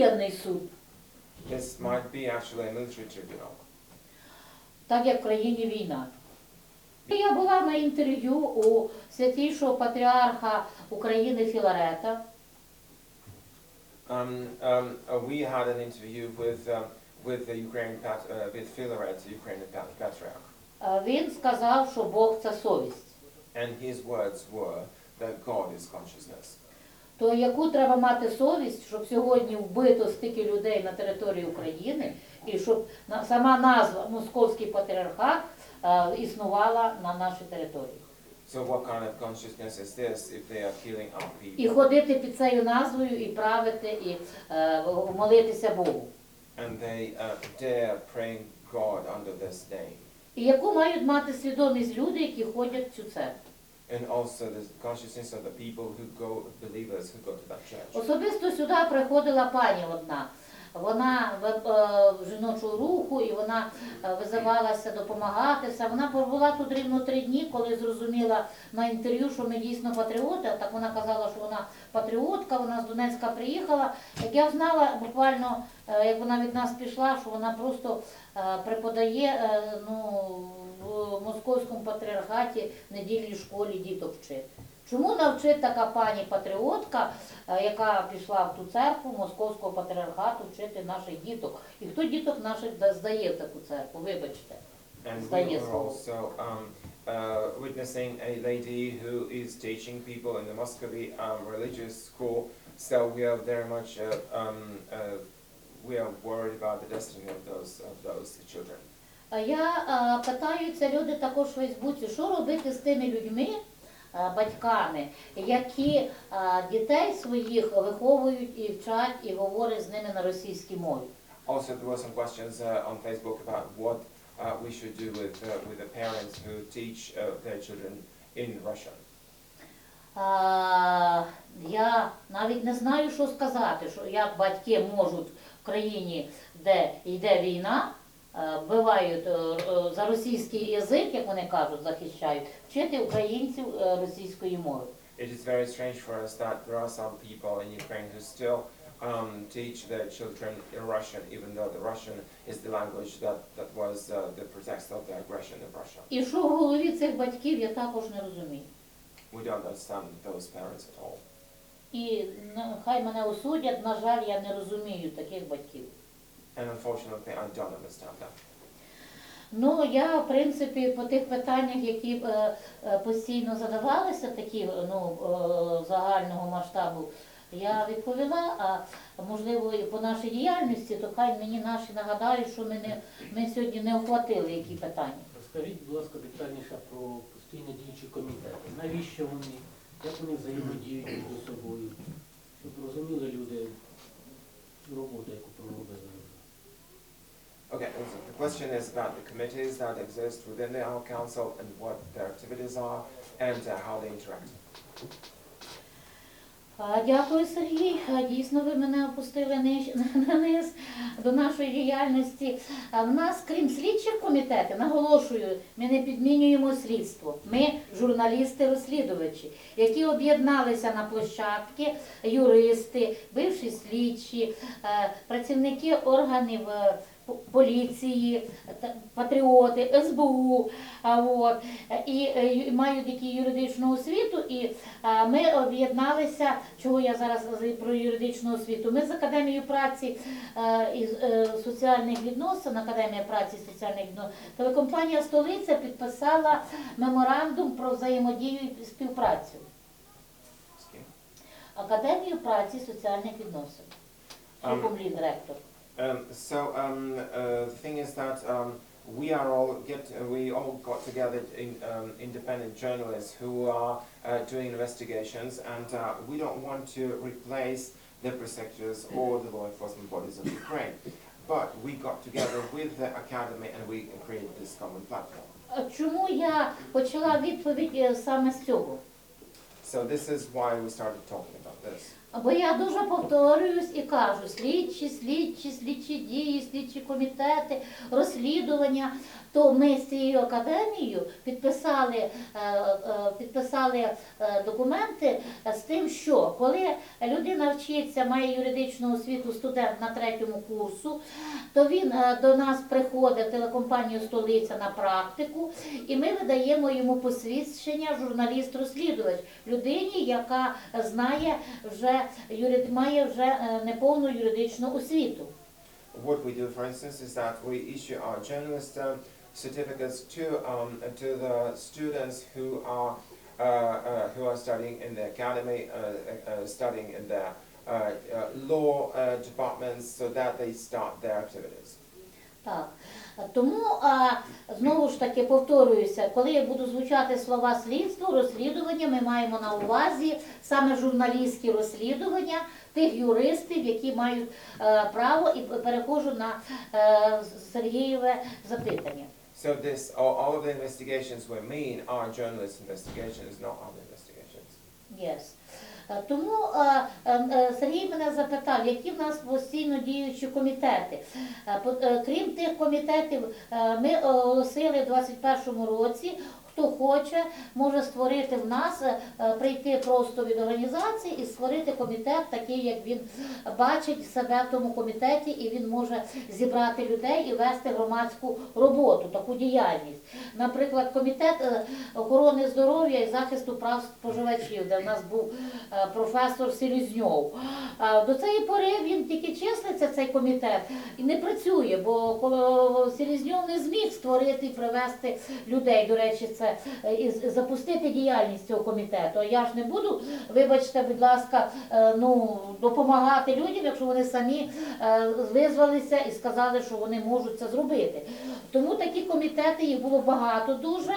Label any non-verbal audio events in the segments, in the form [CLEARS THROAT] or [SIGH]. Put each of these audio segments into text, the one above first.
воєнний суд, This might be actually a military tribunal. так як в країні війна. Я була на інтерв'ю у святішого патріарха України Філарета. Um, um, uh, we had an interview with um, with the Ukrainian pat- uh, with Filaret, the Ukrainian pat- patriarch, Е, Він сказав, що Бог це совість. and his words were that God is consciousness. То яку треба мати совість, щоб сьогодні вбито стільки людей на території України, і щоб сама назва Московський патріархат е, існувала на нашій території. So what kind of consciousness is this if they are killing our І ходити під цією назвою, і правити, і е, молитися Богу. and they uh, dare praying God under this name? І яку мають мати свідомість люди, які ходять в цю церкву? And also the consciousness of the people who go, believers who go to that church. Особисто сюди приходила пані одна. Вона в, е, в жіночого руху і вона е, визивалася допомагати. Все. Вона побула тут рівно три дні, коли зрозуміла на інтерв'ю, що ми дійсно патріоти. Так вона казала, що вона патріотка, вона з Донецька приїхала. Як я знала, буквально е, як вона від нас пішла, що вона просто е, преподає е, ну, в московському патріархаті недільній школі діток вчить. Чому навчить така пані патріотка, е, яка пішла в ту церкву московського патріархату вчити наших діток? І хто діток наших да- здає в таку церкву? Вибачте. Здає слово. um, uh, witnessing a lady who is teaching people in the Muscovy um, religious school. So we are very much uh, um, uh, we are worried about the destiny of those of those children. А Я е, питаються люди також в Фейсбуці, що робити з тими людьми, е, батьками, які е, дітей своїх виховують і вчать, і говорять з ними на російській мові. Also, there were some questions uh, on Facebook about what uh, we should do with uh, with the parents who teach uh, their children in Russian. А, я навіть не знаю, що сказати, що як батьки можуть в країні, де йде війна, вбивають е, е, за російський язик, як вони кажуть, захищають, вчити українців е, російської мови. It is very strange for us that there are some people in Ukraine who still um, teach their children in Russian, even though the Russian is the language that, that was uh, the pretext of the aggression of Russia. І що в голові цих батьків, я також не розумію. We don't understand those parents at all. І ну, хай мене осудять, на жаль, я не розумію таких батьків. And unfortunately, I don't understand that. Ну, я, в принципі, по тих питаннях, які е, е, постійно задавалися, такі ну, е, загального масштабу, я відповіла, а можливо і по нашій діяльності, то хай мені наші нагадають, що ми, не, ми сьогодні не охватили які питання. Розкажіть, будь ласка, детальніше про постійно діючі комітети. Навіщо вони, як вони взаємодіють між собою, щоб розуміли люди роботу, яку проробили. Okay, so the question is about the committees that exist within the our council and what their activities are and uh, how they interact. Дякую, Сергій. Дійсно, ви мене опустили ниж, [LAUGHS] на низ до нашої діяльності. В нас, крім слідчих комітетів, наголошую, ми не підмінюємо слідство. Ми журналісти-розслідувачі, які об'єдналися на площадки, юристи, бивші слідчі, е, працівники органів е, поліції, патріоти, СБУ, от, і е, мають які юридичну освіту, і ми об'єдналися, чого я зараз про юридичну освіту. Ми з Академією праці е, і е, соціальних відносин, Академія праці і соціальних відносин, телекомпанія Столиця підписала меморандум про взаємодію і співпрацю. Академію праці і соціальних відносин. Ам. Директор. Um, so um, uh, the thing is that um, we are all get uh, we all got together in um, independent journalists who are uh, doing investigations, and uh, we don't want to replace the prosecutors or the law enforcement bodies of Ukraine. But we got together with the academy and we created this common platform. А Чому я почала відповідь е, саме з цього? So this is why we started talking about this. Бо я дуже повторююсь і кажу, слідчі, слідчі, слідчі дії, слідчі комітети, розслідування. То ми з цією академією підписали, е, е, підписали е, документи з тим, що коли людина вчиться, має юридичну освіту студент на третьому курсу, то він до нас приходить в телекомпанію Столиця на практику, і ми видаємо йому посвідчення журналіст-розслідувач людині, яка знає вже юрид, має вже неповну юридичну освіту. What we do, for instance, is that we issue our journalist um, certificates to um, to the students who are uh, uh, who are studying in the academy, uh, uh, studying in the uh, law departments, so that they start their activities. Так. Тому а, знову ж таки повторююся, коли я буду звучати слова слідство, розслідування, ми маємо на увазі саме журналістські розслідування тих юристів, які мають е, право, і переходжу на е, Сергієве запитання. So this, all, all of the investigations we mean are journalist investigations, not other investigations. Yes. Е, Тому е, е, Сергій мене запитав, які в нас постійно діючі комітети. Крім тих комітетів, ми оголосили в 2021 році. Хто хоче, може створити в нас, е, прийти просто від організації і створити комітет, такий, як він бачить себе в тому комітеті, і він може зібрати людей і вести громадську роботу, таку діяльність. Наприклад, комітет е, охорони здоров'я і захисту прав споживачів, де в нас був е, професор Селізньов. До цієї пори він тільки числиться, цей комітет, і не працює, бо Селізньов не зміг створити і привести людей. До речі, це е, і запустити діяльність цього комітету. А Я ж не буду, вибачте, будь ласка, е, ну допомагати людям, якщо вони самі е, визвалися і сказали, що вони можуть це зробити. Тому такі комітети їх було багато дуже.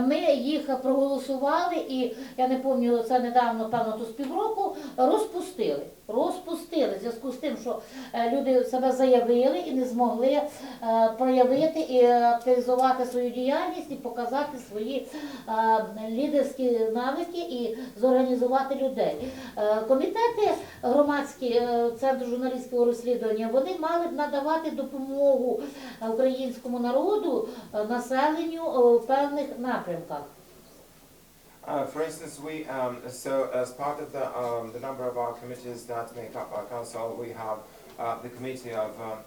Ми їх проголосували, і я не пам'ятаю, це недавно, певно, то з півроку розпустили. Розпустили в зв'язку з тим, що е, люди себе заявили і не змогли е, проявити і активізувати свою діяльність і показати свої е, лідерські навики і зорганізувати людей. Комітети громадські центру журналістського розслідування вони мали б надавати допомогу українському народу, населенню в певних напрямках. Uh, for instance, we, um, so as part of the, um, the number of our committees that make up our council, we have uh, the Committee of um,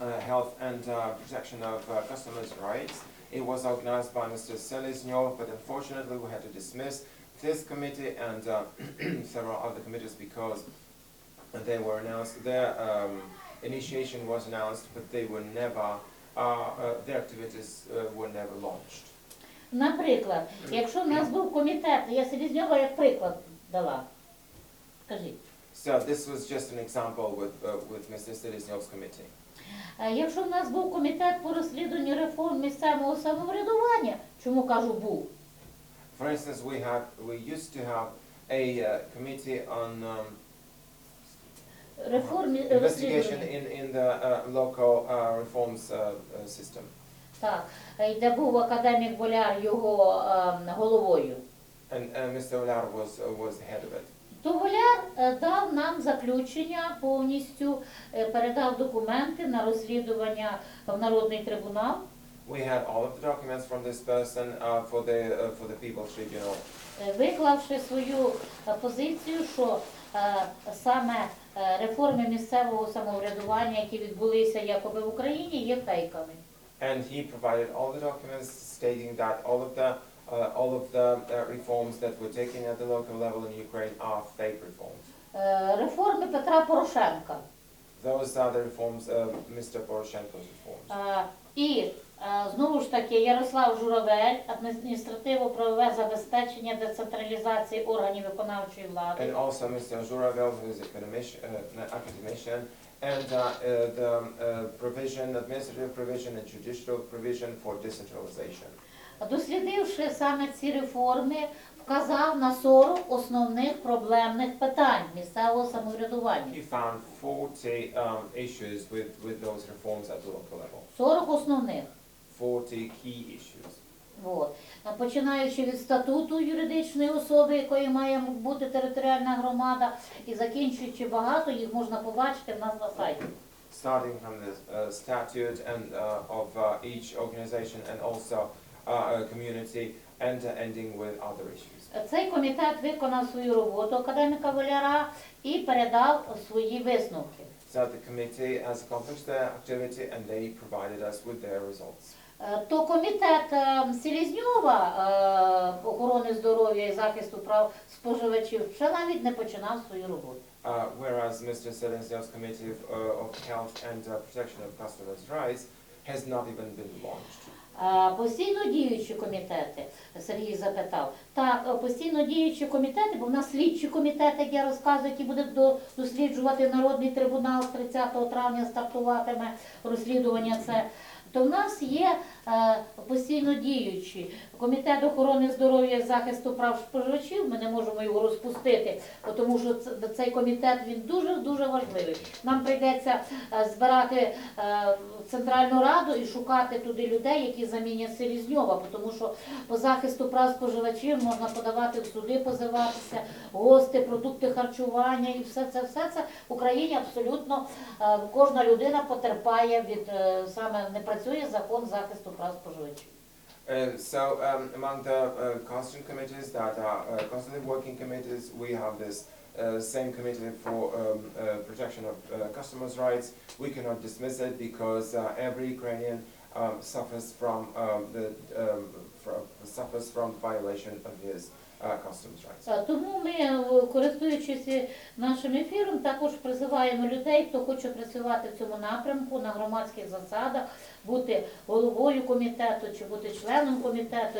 uh, Health and uh, Protection of uh, Customers' Rights. It was organized by Mr. Selesnyov, but unfortunately we had to dismiss this committee and uh, [CLEARS THROAT] several other committees because they were announced, their um, initiation was announced, but they were never, their activities were never launched. Наприклад, якщо в нас був комітет, я Селізньова як приклад дала. Скажіть. So this was just an example with, uh, with Mr. Selesnyov's committee. Е, Якщо в нас був комітет по розслідуванню реформ місцевого самоврядування, чому кажу був? For instance, we had, we used to have a uh, committee on um, Реформ investigation розслідування. in, in the uh, local uh, reforms uh, uh, system. Так, е, де був академік Боляр його е, головою. And uh, Mr. Olar was, was the head of it. То Боляр е, дав нам заключення повністю, е, передав документи на розслідування в Народний трибунал. We had all of the documents from this person uh, for the, uh, for the People's Tribunal. Виклавши свою е, позицію, що е, саме е, реформи місцевого самоврядування, які відбулися якоби в Україні, є фейками. And he provided all the documents stating that all of the, uh, all of the uh, reforms that were taken at the local level in Ukraine are fake reforms. Е, Реформи Петра Порошенка. Those are the reforms, uh, Mr. Poroshenko's reforms. Е, І е, знову ж таки Ярослав Журавель, адміністративно-правове забезпечення децентралізації органів виконавчої влади. And also Mr. Zuravel, who is academic, uh, an academician, and uh, uh, the um, uh, provision, administrative provision and judicial provision for decentralization. Дослідивши саме ці реформи, вказав на 40 основних проблемних питань місцевого самоврядування. He found 40 um, issues with, with those reforms at the local level, 40 основних. 40 key issues. А Починаючи від статуту юридичної особи, якою має бути територіальна громада, і закінчуючи багато, їх можна побачити в нас на сайті. starting from the uh, statute and uh, of uh, each organization and also uh, community and uh, ending with other issues. Цей комітет виконав свою роботу академіка Воляра і передав свої висновки. So the committee has accomplished their activity and they provided us with their results. Е, То комітет е, Селізньова е, охорони здоров'я і захисту прав споживачів ще навіть не починав свою роботу. Uh, whereas Mr. Selensky's Committee of, uh, of Health and uh, Protection of Customers' Rights has not even been launched. Постійно діючі комітети, Сергій запитав. Так, постійно діючі комітети, бо в нас слідчі комітети, як я розказую, які буде до- досліджувати Народний трибунал з 30 травня стартуватиме розслідування це. То в нас є е, постійно діючі комітет охорони здоров'я і захисту прав споживачів. Ми не можемо його розпустити, тому що цей комітет він дуже дуже важливий. Нам прийдеться е, збирати е, центральну раду і шукати туди людей, які замінять Селізньова, тому що по захисту прав споживачів можна подавати в суди, позиватися, гости, продукти харчування і все це, все це в Україні абсолютно кожна людина потерпає від саме не працює закон захисту прав споживачів. Uh, so um, among the uh, constant committees that are uh, constantly working committees, we have this uh, same committee for um, uh, protection of uh, customers' rights. We cannot dismiss it because uh, every Ukrainian um, suffers from um, the um, from, suffers from violation of his rights. Е, Тому ми, е, користуючись нашим ефіром, також призиваємо людей, хто хоче працювати в цьому напрямку на громадських засадах, бути головою комітету чи бути членом комітету.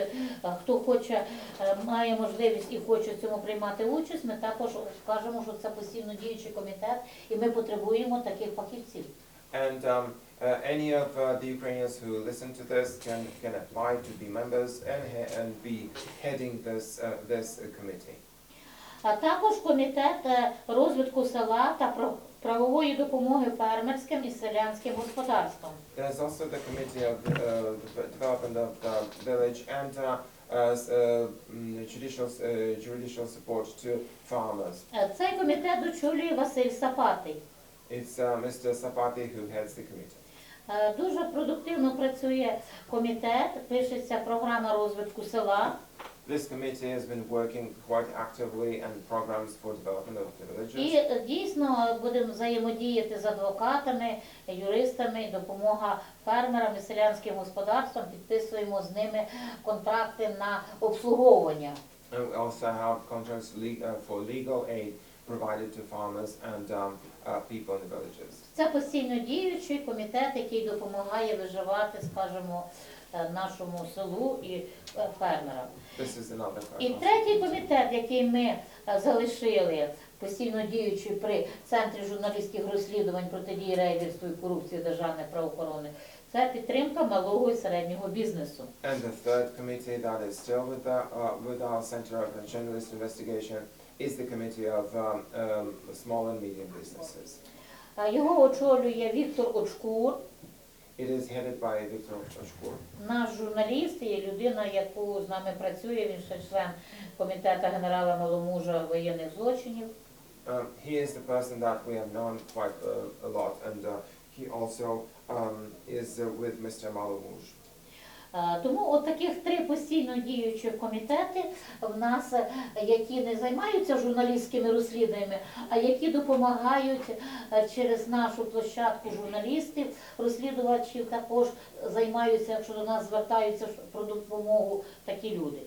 Хто хоче, е, має можливість і хоче в цьому приймати участь, ми також скажемо, що це постійно діючий комітет, і ми потребуємо таких фахівців. And um, uh, any of uh, the Ukrainians who listen to this can, can apply to be members and, and be heading this, uh, this uh, committee. А також комітет е, розвитку села та про- правової допомоги фермерським і селянським господарствам. There's also the committee of uh, the development of the village and uh, uh, s- uh, mm, judicial, uh, judicial support to farmers. Е, Цей комітет очолює Василь Сапатий. It's uh, Mr. Sapati who heads the committee. Е, Дуже продуктивно працює комітет, пишеться програма розвитку села. This committee has been working quite actively and programs for development of the І villages. е, дійсно будемо взаємодіяти з адвокатами, юристами, допомога фермерам і селянським господарствам. Підписуємо з ними контракти на обслуговування. We also have contracts uh, for legal aid provided to farmers and um, uh, people in the villages. Це постійно діючий комітет, який допомагає виживати, скажімо, е, нашому селу і е, фермерам. This is another І question. третій комітет, який ми е, залишили постійно діючий при Центрі журналістських розслідувань протидії рейдерству і корупції державної правоохорони, це підтримка малого і середнього бізнесу. And the third committee that is still with, the, uh, with our Center of Journalist Investigation is the Committee of um, um, Small and Medium Businesses. Е, Його очолює Віктор Очкур, It is headed by Viktor Oshkur. наш журналіст і людина, яку з нами працює, він ще член комітету генерала Маломужа воєнних злочинів. Um, he is the person that we have known quite uh, a lot, and uh, he also um, is uh, with Mr. Malamouj. Е, Тому от таких три постійно діючі комітети в нас, е, які не займаються журналістськими розслідуваннями, а які допомагають е, через нашу площадку журналістів, розслідувачів також займаються, якщо до нас звертаються про допомогу такі люди.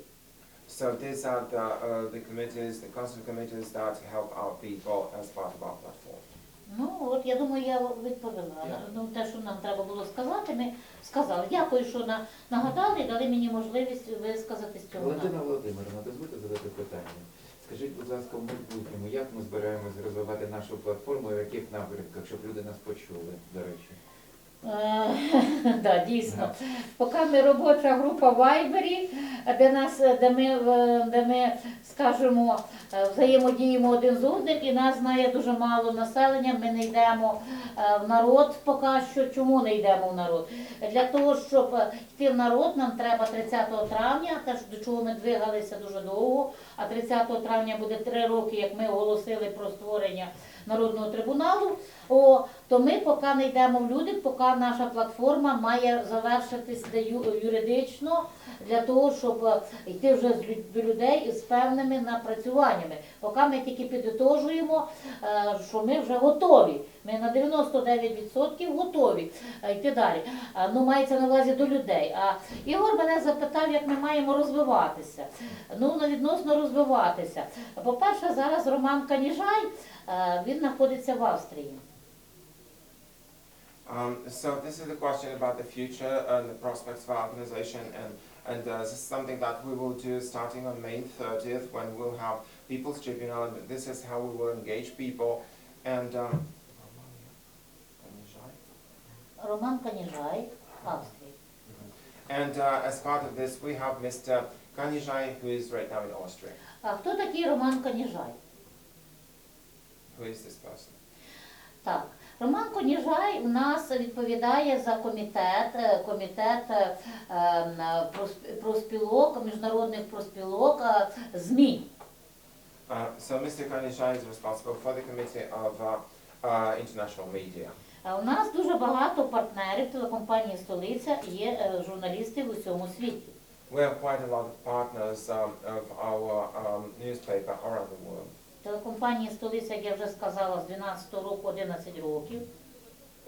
So these are the, uh, the committees, the constant committees that help our people as part of our platform. Ну от я думаю, я відповіла. Ну те, що нам треба було сказати, ми сказали. Дякую, що на- нагадали, і дали мені можливість висказати з цього. Валентина Володимировна, дозвольте задати питання. Скажіть, будь ласка, в майбутньому, як ми збираємось розвивати нашу платформу і в яких напрямках, щоб люди нас почули, до речі? [LAUGHS] Да, дійсно. Поки ми робоча група в Вайбері, де нас, де ми, де ми скажімо, е, взаємодіємо один з одним, і нас знає дуже мало населення. Ми не йдемо е, в народ поки що. Чому не йдемо в народ? Для того, щоб йти в народ, нам треба 30 травня, теж до чого ми двигалися дуже довго. А 30 травня буде три роки, як ми оголосили про створення народного трибуналу. О, то ми поки не йдемо в люди, поки наша платформа має завершитись юридично для того, щоб е, йти вже до людей із певними напрацюваннями. Поки ми тільки підтожуємо, е, що ми вже готові. Ми на 99% готові е, йти далі. Ну, мається на увазі до людей. А Ігор мене запитав, як ми маємо розвиватися. Ну, відносно розвиватися. По-перше, зараз Роман Каніжай, він знаходиться в Австрії. Um, so this is the question about the future and the prospects of our organization and, and uh, this is something that we will do starting on May 30th when we'll have People's Tribunal and this is how we will engage people and um, Роман Каніжай, Австрія. and uh, as part of this we have Mr. Kanijai who is right now in Austria. А хто такий Роман Каніжай? Who is this person? Так, Роман Коніжай у нас відповідає за комітет, е, комітет е, ем, прос- проспілок, міжнародних проспілок е, ЗМІ. Uh, so Mr. Kanijai is responsible for the committee of uh, uh, international media. У нас дуже багато партнерів телекомпанії Столиця є журналісти в усьому світі. We have quite a lot of partners um, of our um, newspaper around the world. Телекомпанії Столиця, як я вже сказала, з 12 року 11 років.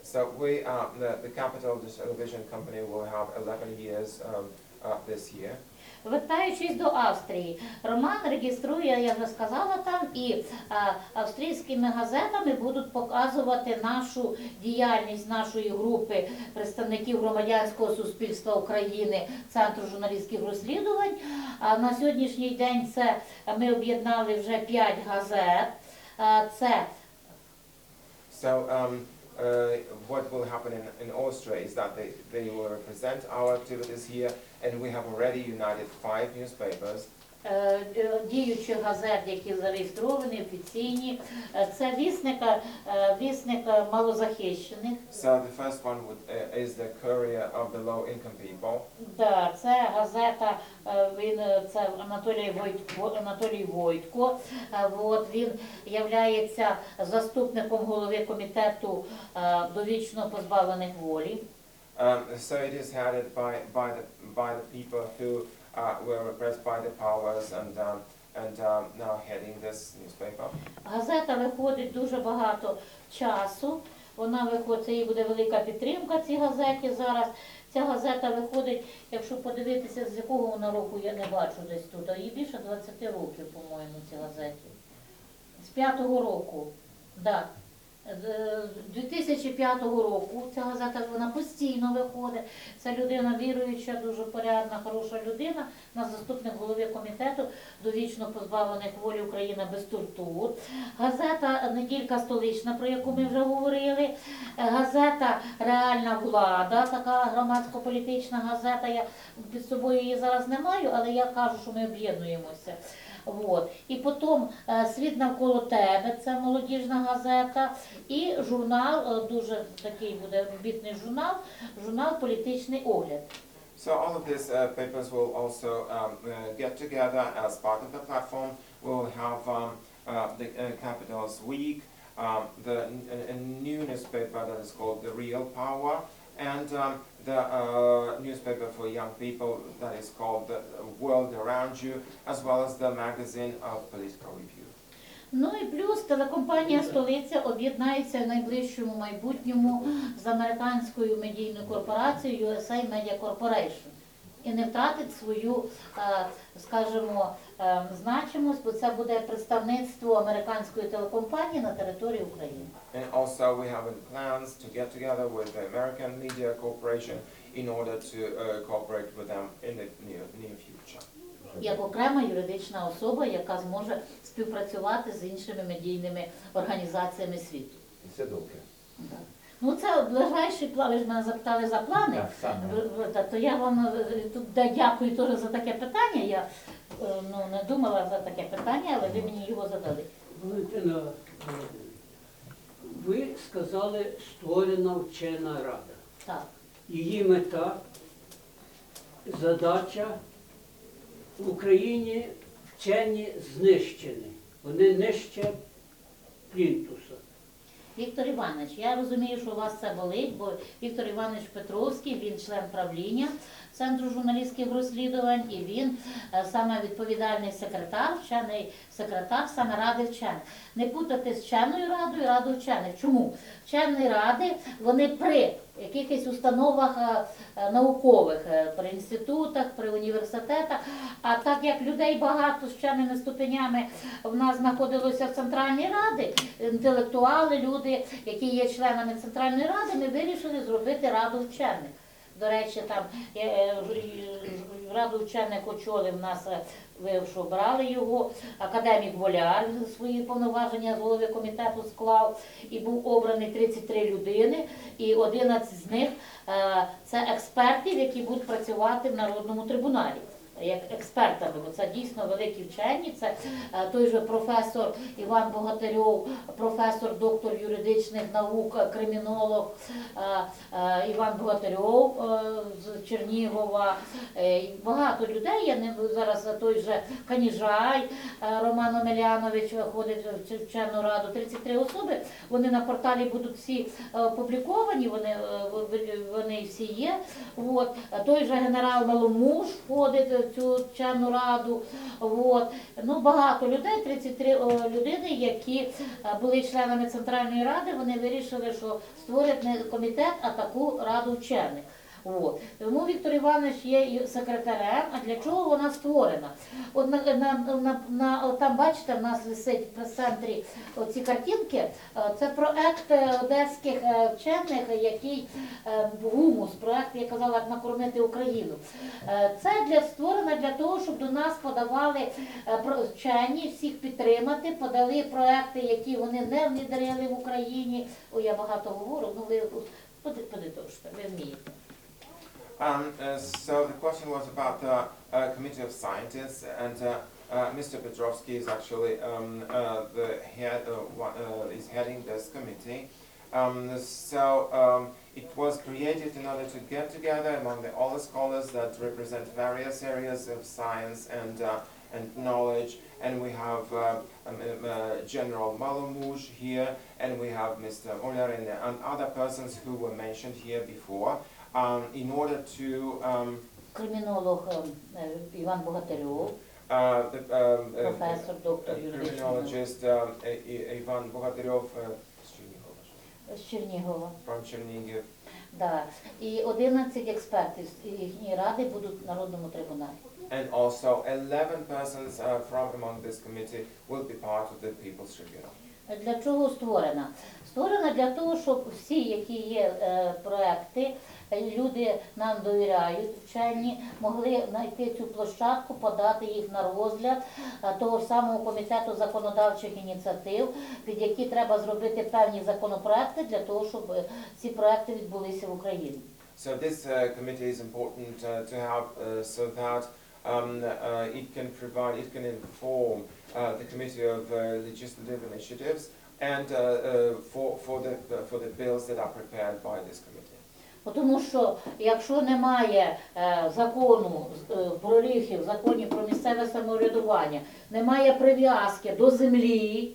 So we, uh, the, the Capital Television Company will have 11 years um, uh, this year. Вертаючись до Австрії, Роман реєструє, я вже сказала там, і австрійськими газетами будуть показувати нашу діяльність нашої групи представників громадянського суспільства України Центру журналістських розслідувань. На сьогоднішній день це ми об'єднали вже п'ять газет. Це So um, uh, what will happen in, in Austria is that they, they will represent our activities here and we have already united five newspapers. е, е, діючих газет, які зареєстровані, офіційні. Е, Це вісник, е, вісник е, малозахищених. So the first one would, uh, is the Courier of the Low Income People. Да, це газета, е, він е, це Анатолій Войтко, Анатолій Войтко. Е, От він являється заступником голови комітету е, довічно позбавлених волі. Um, so it is headed by, by, the, by the people who uh, were repressed by the powers and, um, and um, now heading this newspaper. Газета виходить дуже багато часу. Вона виходить, це їй буде велика підтримка цій газеті зараз. Ця газета виходить, якщо подивитися, з якого вона року я не бачу десь тут, а їй більше 20 років, по-моєму, цій газеті. З п'ятого року, да. З 2005 року ця газета вона постійно виходить. Це людина віруюча, дуже порядна, хороша людина. У нас заступник голови комітету довічно позбавлених волі Україна без тортур. Газета Неділька столична, про яку ми вже говорили. Е, Газета Реальна влада, така громадсько-політична газета. Я під собою її зараз не маю, але я кажу, що ми об'єднуємося. От. І потім е, Світ навколо тебе, це молодіжна газета, і журнал, е, дуже такий буде робітний журнал, журнал Політичний огляд. So all of these uh, papers will also um, uh, get together as part of the platform. We will have um, uh, the uh, Capitals Week, um, the a new newspaper that is called The Real Power, and um, the uh, newspaper for young people that is called The World Around You, as well as the magazine of Political Review. Ну і плюс телекомпанія Столиця об'єднається в найближчому майбутньому з американською медійною корпорацією USA Media Corporation. І не втратить свою, е, скажімо, е, значимость, бо це буде представництво американської телекомпанії на території України. And also we have plans to get together with the American Media Corporation in order to uh, cooperate with them in the near, near future. Як окрема юридична особа, яка зможе співпрацювати з іншими медійними організаціями світу. І це добре. Да. Ну це ближайший план, ви ж мене запитали за плани. Так, То я вам е, тут дякую теж за таке питання. Я е, ну, не думала за таке питання, але ви мені його задали. Валентина Володимирівна, ви сказали створена вчена рада. Так. Її мета, задача в Україні вчені знищені. Вони нижче плінтуса. Віктор Іванович, я розумію, що у вас це болить, бо Віктор Іванович Петровський, він член правління Центру журналістських розслідувань, і він е, саме відповідальний секретар, вчений секретар саме Ради вчених. Не путати з вченою радою раду вчених. Чому? Вчені ради, вони при якихось установах е, е, наукових, е, при інститутах, при університетах. А так як людей багато з вченими ступенями в нас знаходилося в Центральній Раді, інтелектуали, люди, які є членами Центральної Ради, ми вирішили зробити раду вчених. До речі, там е, е, раду вчених очолив нас, е, що брали його, академік Воляр свої повноваження з голови комітету склав. І був обраний 33 людини, і 11 з них це експертів, які будуть працювати в Народному трибуналі. Як експертами, бо це дійсно великі вчені. Це е, той же професор Іван Богатирьов, професор, доктор юридичних наук, кримінолог е, е, Іван Богатирьов з Чернігова. Багато людей. Я не зараз той же Каніжай Роман Омелянович ходить в вчену раду. 33 особи. Вони на порталі будуть всі опубліковані. Вони, вони всі є. От. Той же генерал Маломуш входить цю вчену раду. От. Ну, багато людей, 33 о, людини, які е, були членами Центральної ради, вони вирішили, що створять не комітет, а таку раду вчених. От. Тому Віктор Іванович є секретарем. А для чого вона створена? От на, на, на, на, от там, бачите, в нас висить в прес-центрі оці картинки. Е, Це проект е, одеських е, вчених, який гумус, проект, я казала, накормити Україну. Це для створено для того, щоб до нас подавали вчені, всіх підтримати, подали проекти, які вони не внедрили в Україні. Ой, я багато говорю, ну ви поди- ви вмієте. Um, uh, so the question was about the uh, committee of scientists, and uh, uh, Mr. Petrovsky is actually um, uh, the head, one, is heading this committee. Um, so um, it was created in order to get together among the, all the scholars that represent various areas of science and and knowledge. And we have uh, um, uh, General Malamouche here, and we have Mr. And, and other persons who were mentioned here before um, in order to um, Кримінолог е, е, Іван Богатирьов, uh, the um, uh, професор, uh, доктор юридичних наук criminologist um, I- I- Ivan Bogatyryov uh, z Чернігова, з Чернігова. from Чернігів. Да. І 11 експертів з їхньої ради будуть в Народному трибуналі. And also 11 persons uh, from among this committee will be part of the People's Tribunal. Для чого створена? Створена для того, щоб всі, які є е, проекти, люди нам довіряють, вчені, могли знайти цю площадку, подати їх на розгляд того самого комітету законодавчих ініціатив, під які треба зробити певні законопроекти для того, щоб е, ці проекти відбулися в Україні. So this uh, committee is important uh, to have uh, so that um, uh, it can provide, it can inform uh, the Committee of uh, Legislative Initiatives and uh, uh, for, for, the, for the bills that are prepared by this committee. Тому що якщо немає е, закону е, про ліхи в законі про місцеве самоврядування, немає прив'язки до землі,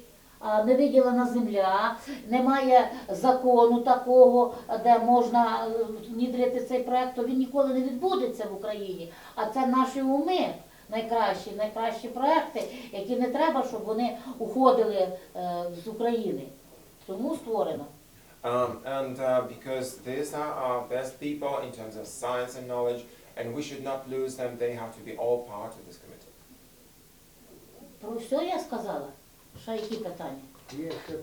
не виділена земля, немає закону такого, де можна е, внідрити цей проект, то він ніколи не відбудеться в Україні. А це наші уми. Найкращі, найкращі проекти, які не треба, щоб вони уходили з України. Тому створено. Um, and uh, because these are our best people in terms of science and knowledge, and we should not lose them, they have to be all part of this committee. Про все я сказала. Ще які питання? Є ще